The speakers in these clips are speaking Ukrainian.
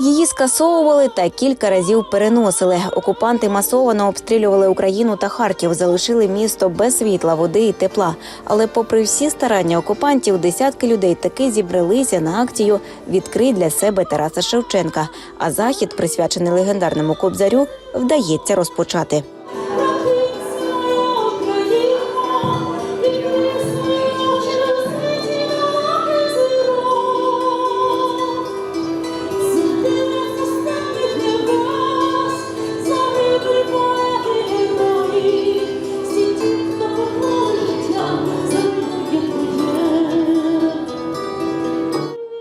Її скасовували та кілька разів переносили. Окупанти масово обстрілювали Україну та Харків, залишили місто без світла, води і тепла. Але, попри всі старання окупантів, десятки людей таки зібралися на акцію Відкрий для себе Тараса Шевченка. А захід, присвячений легендарному кобзарю, вдається розпочати.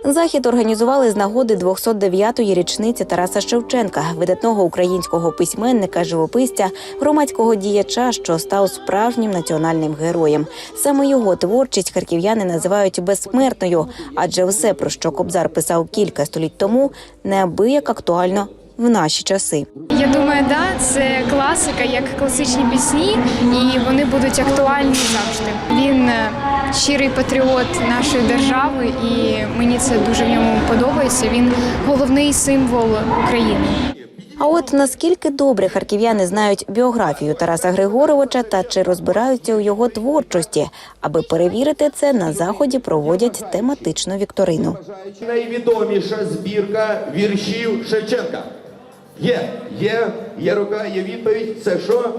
Захід організували з нагоди 209-ї річниці Тараса Шевченка, видатного українського письменника, живописця, громадського діяча, що став справжнім національним героєм. Саме його творчість харків'яни називають безсмертною, адже все, про що Кобзар писав кілька століть тому, неабияк актуально в наші часи. Я думаю, да, це класика, як класичні пісні, і вони будуть актуальні завжди. Він е, щирий патріот нашої держави, і мені це дуже в ньому подобається. Він головний символ України. А от наскільки добре харків'яни знають біографію Тараса Григоровича та чи розбираються у його творчості, аби перевірити це на заході проводять тематичну вікторину. Найвідоміша збірка віршів Шевченка. Є, є, є рука, є відповідь. Це що?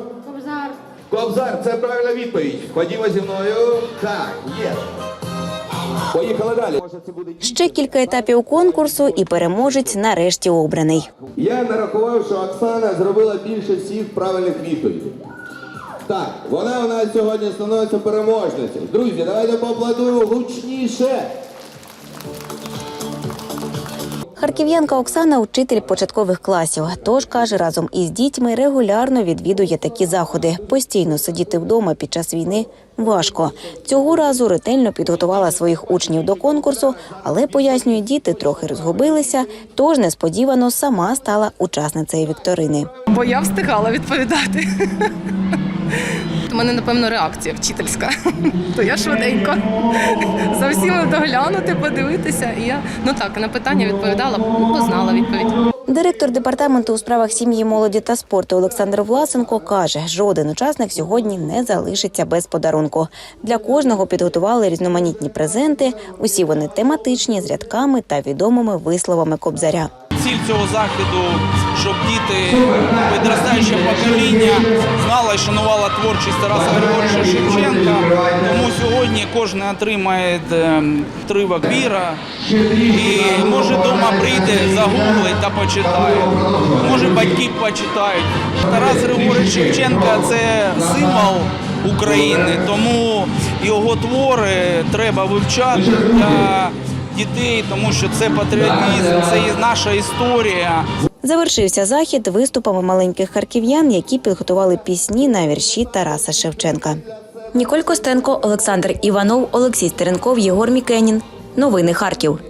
Кобзар. Це правильна відповідь. Ходімо зі мною. Так, є. Поїхали далі. Ще кілька етапів конкурсу, і переможець нарешті обраний. Я нарахував, що Оксана зробила більше всіх правильних відповідей. Так, вона у нас сьогодні становиться переможницею. Друзі, давайте поаплодуємо гучніше. Харків'янка Оксана учитель початкових класів. Тож каже, разом із дітьми регулярно відвідує такі заходи. Постійно сидіти вдома під час війни важко. Цього разу ретельно підготувала своїх учнів до конкурсу, але пояснює, діти трохи розгубилися, тож несподівано сама стала учасницею вікторини. Бо я встигала відповідати. У мене, напевно, реакція вчительська. То я швиденько за всіма доглянути, подивитися. І я ну так на питання відповідала, бо знала відповідь. Директор департаменту у справах сім'ї, молоді та спорту Олександр Власенко каже, жоден учасник сьогодні не залишиться без подарунку. Для кожного підготували різноманітні презенти. Усі вони тематичні з рядками та відомими висловами кобзаря. Ціль цього заходу, щоб діти, підростаюче покоління знало і шанувало творчість Тараса Григоровича Шевченка. Тому сьогодні кожен отримає ем, тривок віра і може вдома прийде, загуглить та почитає. Може батьки почитають. Тарас Григорович Шевченка це символ України, тому його твори треба вивчати для дітей, тому що це патріотизм, це і наша історія. Завершився захід виступами маленьких харків'ян, які підготували пісні на вірші Тараса Шевченка. Ніколь Костенко, Олександр Іванов, Олексій Стеренков, Єгор Мікенін. Новини Харків.